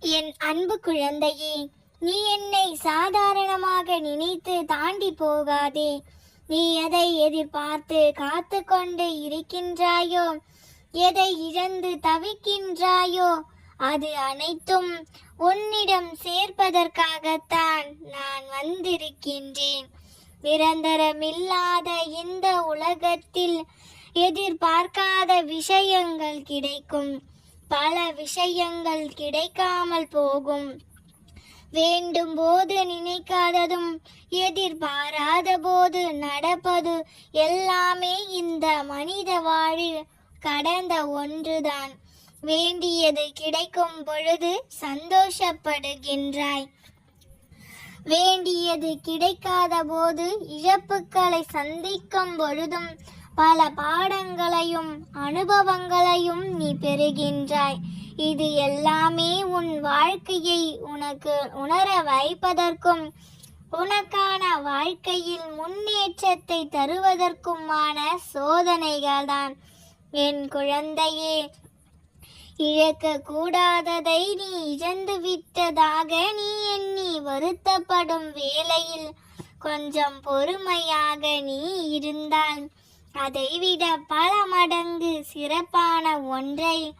என் அன்பு குழந்தையே நீ என்னை சாதாரணமாக நினைத்து தாண்டி போகாதே. நீ எதை எதிர்பார்த்து காத்து கொண்டு இருக்கின்றாயோ எதை இழந்து தவிக்கின்றாயோ அது அனைத்தும் உன்னிடம் சேர்ப்பதற்காகத்தான் நான் வந்திருக்கின்றேன். நிரந்தரமில்லாத இந்த உலகத்தில் எதிர்பார்க்காத விஷயங்கள் கிடைக்கும். பல விஷயங்கள் கிடைக்காமல் போகும். வேண்டும் போது நினைக்காததும் எதிர்பாராத போது நடப்பது எல்லாமே இந்த மனித வாழில் கடந்த ஒன்றுதான். வேண்டியது கிடைக்கும் பொழுது சந்தோஷப்படுகின்றாய். வேண்டியது கிடைக்காத போது இழப்புக்களை சந்திக்கும் பொழுதும் பல பாடங்களையும் அனுபவங்களையும் நீ பெறுகின்றாய். இது எல்லாமே உன் வாழ்க்கையை உனக்கு உணர வைப்பதற்கும் உனக்கான வாழ்க்கையில் முன்னேற்றத்தை தருவதற்குமான சோதனைகள்தான். என் குழந்தையே இழக்க கூடாததை நீ இழந்து விட்டதாக நீ எண்ணி வருத்தப்படும் வேளையில் கொஞ்சம் பொறுமையாக நீ இருந்தால் அதைவிட பல மடங்கு சிறப்பான ஒன்றை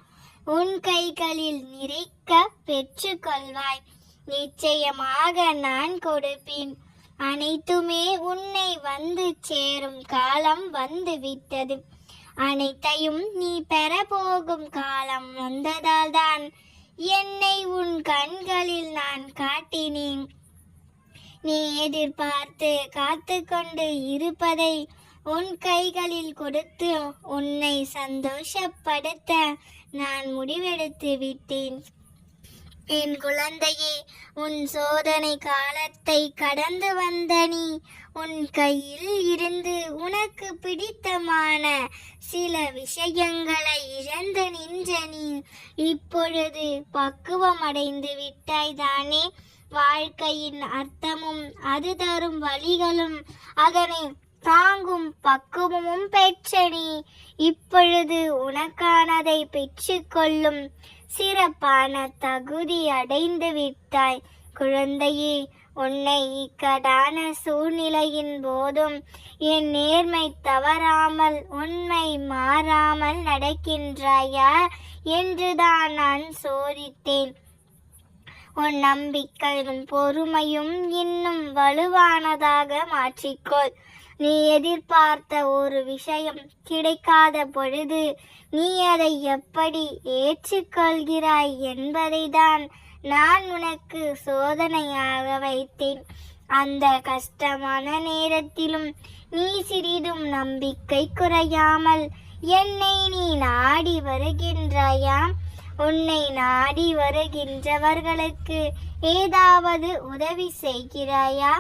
உன் கைகளில் நிறைக்க பெற்றுக்கொள்வாய். நிச்சயமாக நான் கொடுப்பேன். அனைத்துமே உன்னை வந்து சேரும் காலம் வந்துவிட்டது அனைத்தையும் நீ பெறப்போகும் காலம் வந்ததால் தான் என்னை உன் கண்களில் நான் காட்டினேன். நீ எதிர்பார்த்து காத்து கொண்டு இருப்பதை உன் கைகளில் கொடுத்து உன்னை சந்தோஷப்படுத்த நான் முடிவெடுத்து விட்டேன். என் குழந்தையே உன் சோதனை காலத்தை கடந்து வந்த நீ உன் கையில் இருந்து உனக்கு பிடித்தமான சில விஷயங்களை இழந்து நின்ற நீ இப்பொழுது பக்குவமடைந்து விட்டாய் தானே வாழ்க்கையின் அர்த்தமும் அது தரும் வழிகளும் அதனை தாங்கும் பக்குவமும் பெற்ற நீ இப்பொழுது உனக்கானதை பெற்றுக்கொள்ளும் சிறப்பான தகுதி அடைந்து விட்டாய். குழந்தையே உன்னை இக்கடான சூழ்நிலையின் போதும் என் நேர்மை தவறாமல் உண்மை மாறாமல் நடக்கின்றாயா என்றுதான் நான் சோதித்தேன். உன் நம்பிக்கையும் பொறுமையும் இன்னும் வலுவானதாக மாற்றிக்கொள். நீ எதிர்பார்த்த ஒரு விஷயம் கிடைக்காத பொழுது நீ அதை எப்படி ஏற்றுக்கொள்கிறாய் என்பதை தான் நான் உனக்கு சோதனையாக வைத்தேன். அந்த கஷ்டமான நேரத்திலும் நீ சிறிதும் நம்பிக்கை குறையாமல் என்னை நீ நாடி வருகின்றாயா? உன்னை நாடி வருகின்றவர்களுக்கு ஏதாவது உதவி செய்கிறாயா?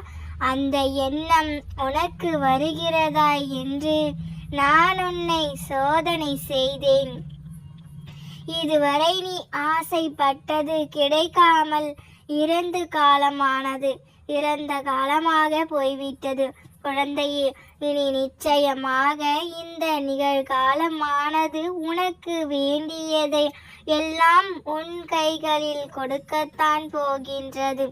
அந்த எண்ணம் உனக்கு வருகிறதா என்று நான் உன்னை சோதனை செய்தேன். இதுவரை நீ ஆசைப்பட்டது கிடைக்காமல் இறந்து காலமானது. இறந்த காலமாக போய்விட்டது. குழந்தையே இனி நிச்சயமாக இந்த நிகழ்காலமானது உனக்கு வேண்டியதை எல்லாம் உன் கைகளில் கொடுக்கத்தான் போகின்றது.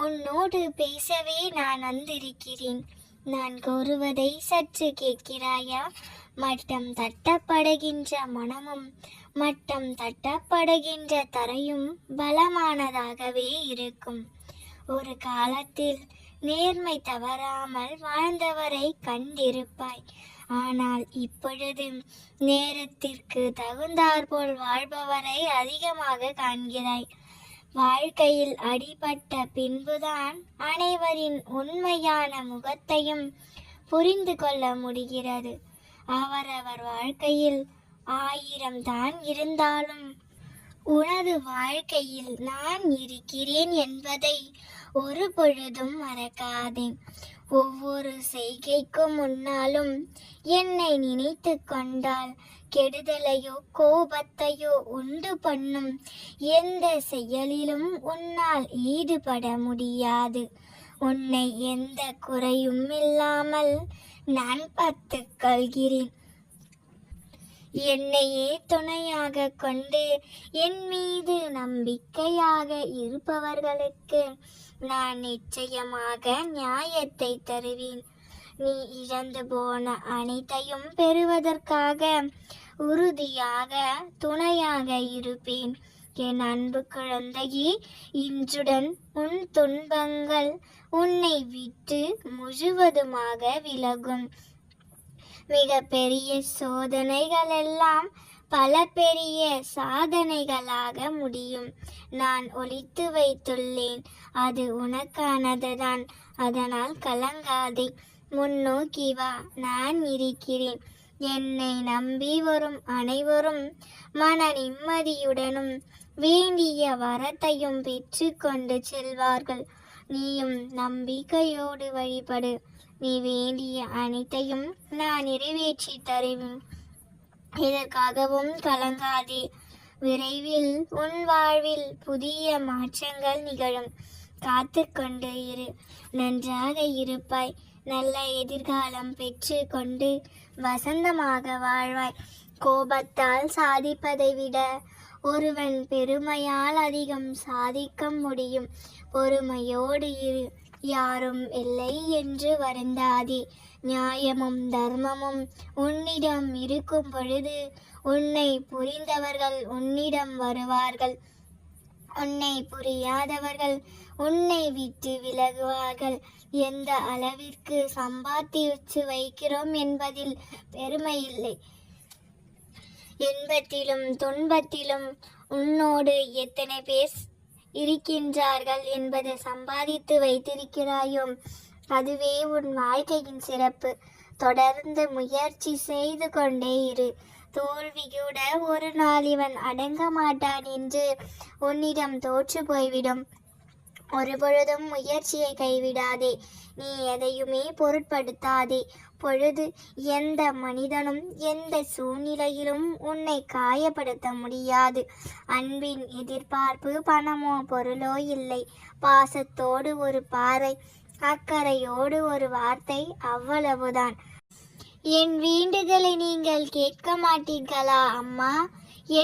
உன்னோடு பேசவே நான் வந்திருக்கிறேன். நான் கூறுவதை சற்று கேட்கிறாயா? மட்டம் தட்டப்படுகின்ற மனமும் மட்டம் தட்டப்படுகின்ற தரையும் பலமானதாகவே இருக்கும். ஒரு காலத்தில் நேர்மை தவறாமல் வாழ்ந்தவரை கண்டிருப்பாய். ஆனால் இப்பொழுது நேரத்திற்கு தகுந்தாற்போல் வாழ்பவரை அதிகமாக காண்கிறாய். வாழ்க்கையில் அடிபட்ட பின்புதான் அனைவரின் உண்மையான முகத்தையும் புரிந்து கொள்ள முடிகிறது. அவரவர் வாழ்க்கையில் ஆயிரம் தான் இருந்தாலும் உனது வாழ்க்கையில் நான் இருக்கிறேன் என்பதை ஒரு பொழுதும் மறக்காதே. ஒவ்வொரு செய்கைக்கும் முன்னாலும் என்னை நினைத்து கொண்டால் கெடுதலையோ கோபத்தையோ உண்டு பண்ணும் எந்த செயலிலும் உன்னால் ஈடுபட முடியாது. உன்னை எந்த குறையும் இல்லாமல் நான் பார்த்துக் கொள்கிறேன் என்னையே துணையாக கொண்டு என் மீது நம்பிக்கையாக இருப்பவர்களுக்கு நான் நிச்சயமாக நியாயத்தை தருவேன். நீ இழந்து போன அனைத்தையும் பெறுவதற்காக உறுதியாக துணையாக இருப்பேன். என் அன்பு குழந்தையே இன்றுடன் உன் துன்பங்கள் உன்னை விட்டு முழுவதுமாக விலகும். மிக பெரிய சோதனைகள் எல்லாம் பல பெரிய சாதனைகளாக முடியும். நான் ஒழித்து வைத்துள்ளேன். அது உனக்கானதுதான். அதனால் கலங்காதே. முன்னோக்கி வா. நான் இருக்கிறேன். என்னை நம்பி வரும் அனைவரும் மன நிம்மதியுடனும் வேண்டிய வரத்தையும் பெற்று கொண்டு செல்வார்கள். நீயும் நம்பிக்கையோடு வழிபடு. நீ வேண்டிய அனைத்தையும் நான் நிறைவேற்றி தருவேன். இதற்காகவும் கலங்காதே. விரைவில் உன் வாழ்வில் புதிய மாற்றங்கள் நிகழும். காத்து கொண்டு இரு. நன்றாக இருப்பாய். நல்ல எதிர்காலம் பெற்று கொண்டு வசந்தமாக வாழ்வாய். கோபத்தால் சாதிப்பதை விட ஒருவன் பெருமையால் அதிகம் சாதிக்க முடியும். பொறுமையோடு இரு. யாரும் இல்லை என்று வருந்தாதே. நியாயமும் தர்மமும் உன்னிடம் இருக்கும் பொழுது உன்னை புரிந்தவர்கள் உன்னிடம் வருவார்கள். உன்னை புரியாதவர்கள் உன்னை விட்டு விலகுவார்கள். எந்த அளவிற்கு சம்பாதிச்சு வைக்கிறோம் என்பதில் பெருமை இல்லை. இன்பத்திலும் துன்பத்திலும் உன்னோடு எத்தனை பேர் இருக்கின்றார்கள் என்பதை சம்பாதித்து வைத்திருக்கிறாயோ அதுவே உன் வாழ்க்கையின் சிறப்பு. தொடர்ந்து முயற்சி செய்து கொண்டே இரு. தோல்வி கூட ஒரு நாள் இவன் அடங்க மாட்டான் என்று உன்னிடம் தோற்று போய்விடும். ஒருபொழுதும் முயற்சியை கைவிடாதே. நீ எதையுமே பொருட்படுத்தாதே. அப்பொழுது எந்த மனிதனும் எந்த சூழ்நிலையிலும் உன்னை காயப்படுத்த முடியாது. அன்பின் எதிர்பார்ப்பு பணமோ பொருளோ இல்லை. பாசத்தோடு ஒரு பாறை அக்கறையோடு ஒரு வார்த்தை அவ்வளவுதான். என் வேண்டுதலை நீங்கள் கேட்க மாட்டீர்களா அம்மா?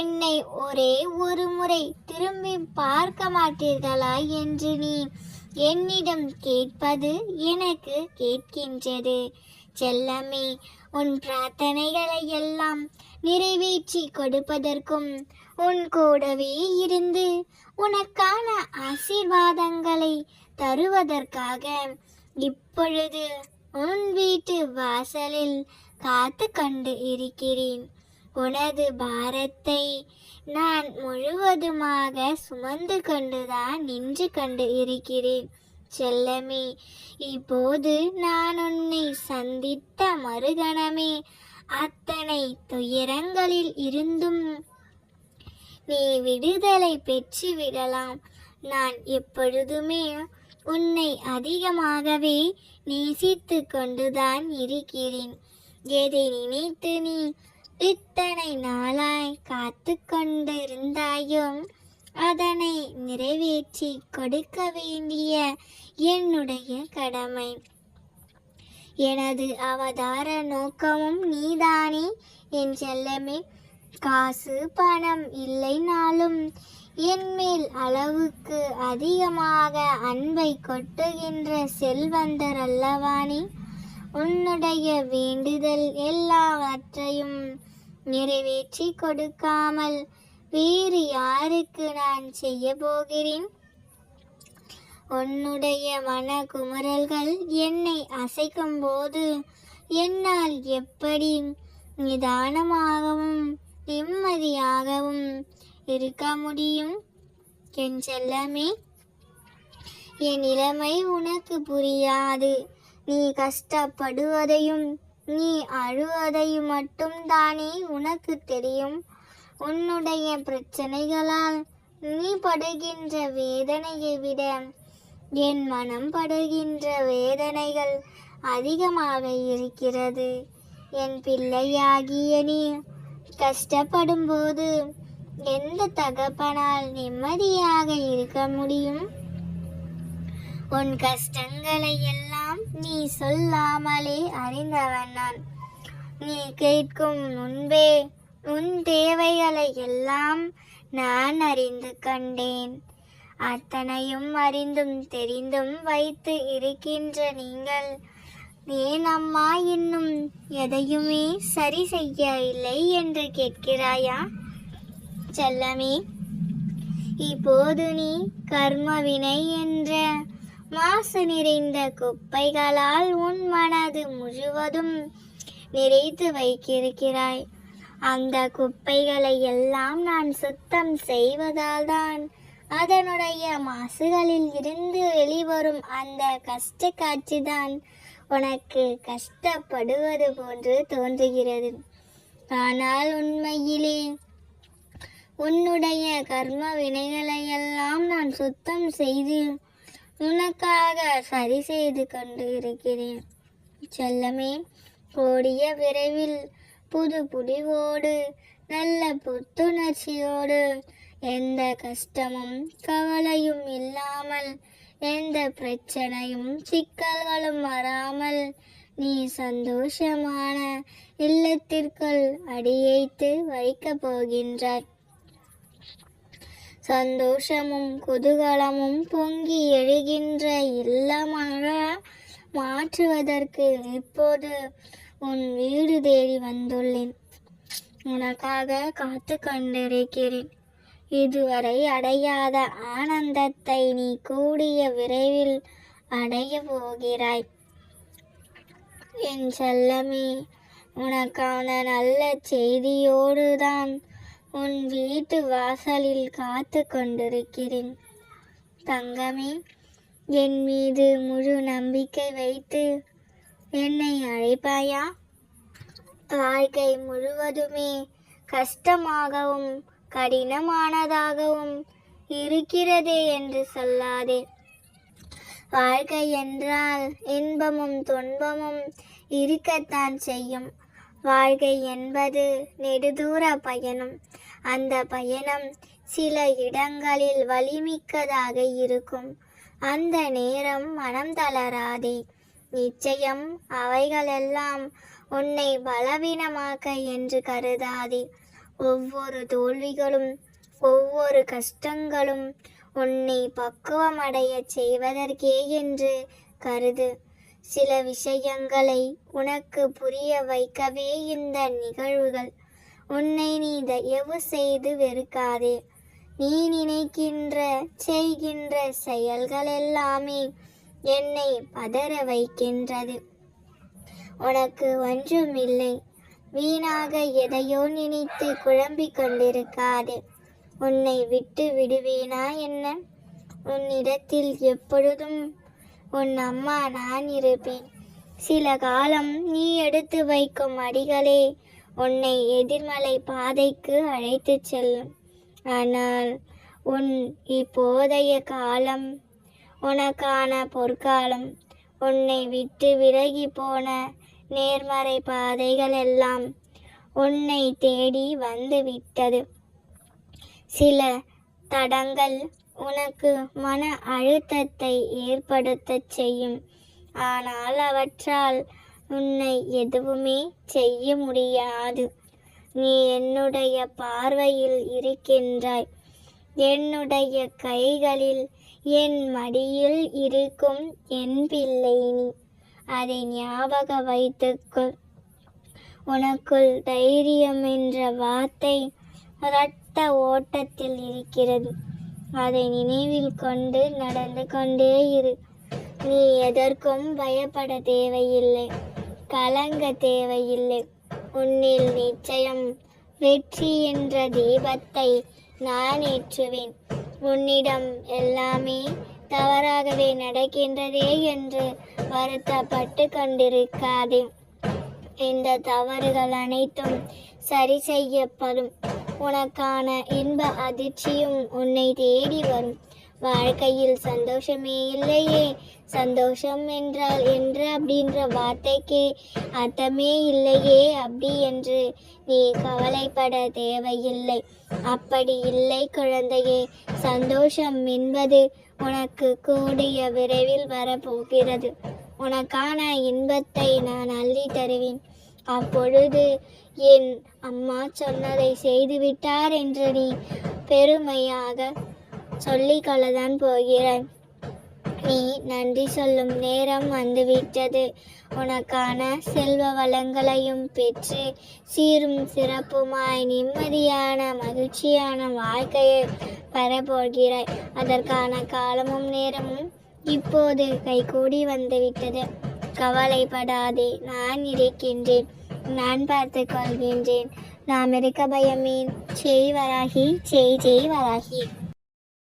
என்னை ஒரே ஒரு முறை திரும்பி பார்க்க மாட்டீர்களா என்று நீ என்னிடம் கேட்பது எனக்கு கேட்கின்றது. செல்லமே உன் பிரார்த்தனைகளை எல்லாம் நிறைவேற்றி கொடுப்பதற்கும் உன் கூடவே இருந்து உனக்கான ஆசீர்வாதங்களை தருவதற்காக இப்பொழுது உன் வீட்டு வாசலில் காத்து கொண்டு இருக்கிறேன். உனது பாரத்தை நான் முழுவதுமாக சுமந்து கொண்டுதான் நின்று கொண்டு இருக்கிறேன். செல்லமே இப்போது நான் உன்னை சந்தித்த மறுகணமே. அத்தனை துயரங்களில் இருந்தும் நீ விடுதலை பெற்று விடலாம் நான் எப்பொழுதுமே உன்னை அதிகமாகவே நேசித்து கொண்டுதான் இருக்கிறேன். எதை நினைத்து நீ இத்தனை நாளாய் காத்து கொண்டிருந்தாயும் அதனை நிறைவேற்றி கொடுக்க வேண்டிய என்னுடைய கடமை. எனது அவதார நோக்கமும் நீதானே. என் செல்லமே காசு பணம் இல்லைனாலும் என் மேல் அளவுக்கு அதிகமாக அன்பை கொட்டுகின்ற செல்வந்தர் அல்லவானே. உன்னுடைய வேண்டுதல் எல்லாவற்றையும் நிறைவேற்றி கொடுக்காமல் வேறு யாருக்கு நான் செய்ய போகிறேன்? உன்னுடைய மன குமுறல்கள் என்னை அசைக்கும் போது என்னால் எப்படி நிதானமாகவும் நிம்மதியாகவும் இருக்க முடியும்? என் செல்லமே என் நிலைமை உனக்கு புரியாது. நீ கஷ்டப்படுவதையும் நீ அழுவதையும் மட்டும் தானே உனக்கு தெரியும். உன்னுடைய பிரச்சனைகளால் நீ படுகின்ற வேதனையை விட என் மனம் படுகின்ற வேதனைகள் அதிகமாக இருக்கிறது. என் பிள்ளையாகிய நீ கஷ்டப்படும் போது எந்த தகப்பனால் நிம்மதியாக இருக்க முடியும்? உன் கஷ்டங்களை எல்லாம் நீ சொல்லாமலே அறிந்தவன் நான். நீ கேட்கும் முன்பே உன் தேவைகளை எல்லாம் நான் அறிந்து கண்டேன். அத்தனையும் அறிந்தும் தெரிந்தும் வைத்து இருக்கின்ற நீங்கள் ஏன் அம்மா இன்னும் எதையுமே சரி செய்ய இல்லை என்று கேட்கிறாயா? செல்லமே இப்போது நீ கர்மவினை என்ற மாசு நிறைந்த குப்பைகளால் உன் மனது முழுவதும் நிறைத்து வைத்திருக்கிறாய். அந்த குப்பைகளை எல்லாம் நான் சுத்தம் செய்வதால் தான் அதனுடைய மாசுகளில் இருந்து வெளிவரும் அந்த கஷ்ட காட்சிதான் உனக்கு கஷ்டப்படுவது போன்று தோன்றுகிறது. ஆனால் உண்மையிலே உன்னுடைய கர்ம வினைகளை எல்லாம் நான் சுத்தம் செய்து உனக்காக சரி செய்து கொண்டு இருக்கிறேன் செல்லமே கூடிய விரைவில் புது புடிவோடு நல்ல புத்துணர்ச்சியோடு எந்த கஷ்டமும் கவலையும் இல்லாமல் எந்த பிரச்சனையும் சிக்கல்களும் வராமல் நீ சந்தோஷமான இல்லத்திற்குள் அடியைத்து வைக்கப் போகின்றார் சந்தோஷமும் குதூகலமும் பொங்கி எழுகின்ற இல்லமாக மாற்றுவதற்கு இப்போது உன் வீடு தேடி வந்துள்ளேன். உனக்காக காத்து கொண்டிருக்கிறேன். இதுவரை அடையாத ஆனந்தத்தை நீ கூடிய விரைவில் அடைய போகிறாய். என் செல்லமே உனக்கான நல்ல செய்தியோடு தான் உன் வீட்டு வாசலில் காத்து கொண்டிருக்கிறேன். தங்கமே என் மீது முழு நம்பிக்கை வைத்து என்னை அழைப்பாயா? வாழ்க்கை முழுவதுமே கஷ்டமாகவும் கடினமானதாகவும் இருக்கிறதே என்று சொல்லாதே. வாழ்க்கை என்றால் இன்பமும் துன்பமும் இருக்கத்தான் செய்யும். வாழ்க்கை என்பது நெடுதூர பயணம். அந்த பயணம் சில இடங்களில் வலிமிக்கதாக இருக்கும். அந்த நேரம் மனம் தளராதே. நிச்சயம் அவைகளெல்லாம் உன்னை பலவீனமாக்க என்று கருதாதே. ஒவ்வொரு தோல்விகளும் ஒவ்வொரு கஷ்டங்களும் உன்னை பக்குவமடைய செய்வதற்கே என்று கருது. சில விஷயங்களை உனக்கு புரிய வைக்கவே இந்த நிகழ்வுகள். உன்னை நீ தயவு செய்து வெறுக்காதே. நீ நினைக்கின்ற செய்கின்ற செயல்கள் எல்லாமே என்னை பதற வைக்கின்றது. உனக்கு ஒன்றுமில்லை. வீணாக எதையோ நினைத்து குழம்பிக் கொண்டிருக்காதே. உன்னை விட்டு விடுவேனா என்ன? உன்னிடத்தில் எப்பொழுதும் உன் அம்மா நான் இருப்பேன். சில காலம் நீ எடுத்து வைக்கும் அடிகளே உன்னை எதிர்மலை பாதைக்கு அழைத்துச் செல்லும். ஆனால் உன் இப்போதைய காலம் உனக்கான பொற்காலம் உன்னை விட்டு விலகி போன நேர்மறை பாதைகள் எல்லாம் உன்னை தேடி வந்து விட்டது. சில தடங்கள் உனக்கு மன அழுத்தத்தை ஏற்படுத்தச் செய்யும். ஆனால் அவற்றால் உன்னை எதுவுமே செய்ய முடியாது. நீ என்னுடைய பார்வையில் இருக்கின்றாய். என்னுடைய கைகளில் என் மடியில் இருக்கும் என் பிள்ளை நீ. அதை ஞாபக வைத்துக்கொள். உனக்குள் தைரியம் என்ற வார்த்தை இரத்த ஓட்டத்தில் இருக்கிறது. அதை நினைவில் கொண்டு நடந்து கொண்டே இரு. நீ எதற்கும் பயப்பட தேவையில்லை. கலங்க தேவையில்லை. உன்னில் நிச்சயம் வெற்றி என்ற தீபத்தை நான் ஏற்றுவேன். உன்னிடம் எல்லாமே தவறாகவே நடக்கின்றதே என்று வருத்தப்பட்டு கொண்டிருக்காதே. இந்த தவறுகள் அனைத்தும் சரி செய்யப்படும். உனக்கான இன்ப அதிர்ச்சியும் உன்னை தேடி வரும். வாழ்க்கையில் சந்தோஷமே இல்லையே. சந்தோஷம் என்றால் என்று அப்படின்ற வார்த்தைக்கு அர்த்தமே இல்லையே அப்படி என்று நீ கவலைப்பட தேவையில்லை. அப்படி இல்லை குழந்தையே சந்தோஷம் என்பது உனக்கு கூடிய விரைவில் வரப்போகிறது. உனக்கான இன்பத்தை நான் அள்ளி தருவேன். அப்பொழுது என் அம்மா சொன்னதை செய்துவிட்டார் என்று நீ பெருமையாக சொல்லிக்கொள்ளதான் போகிறாய் நீ நன்றி சொல்லும் நேரம் வந்துவிட்டது. உனக்கான செல்வ வளங்களையும் பெற்று சீரும் சிறப்புமாய் நிம்மதியான மகிழ்ச்சியான வாழ்க்கையை பெறப்போகிறாய். அதற்கான காலமும் நேரமும் இப்போது கைகூடி வந்துவிட்டது. கவலைப்படாதே நான் இருக்கின்றேன். நான் பார்த்து கொள்கின்றேன். நாம் இருக்க பயமேன் செய் வராகி செய் ஜெய் வராகி.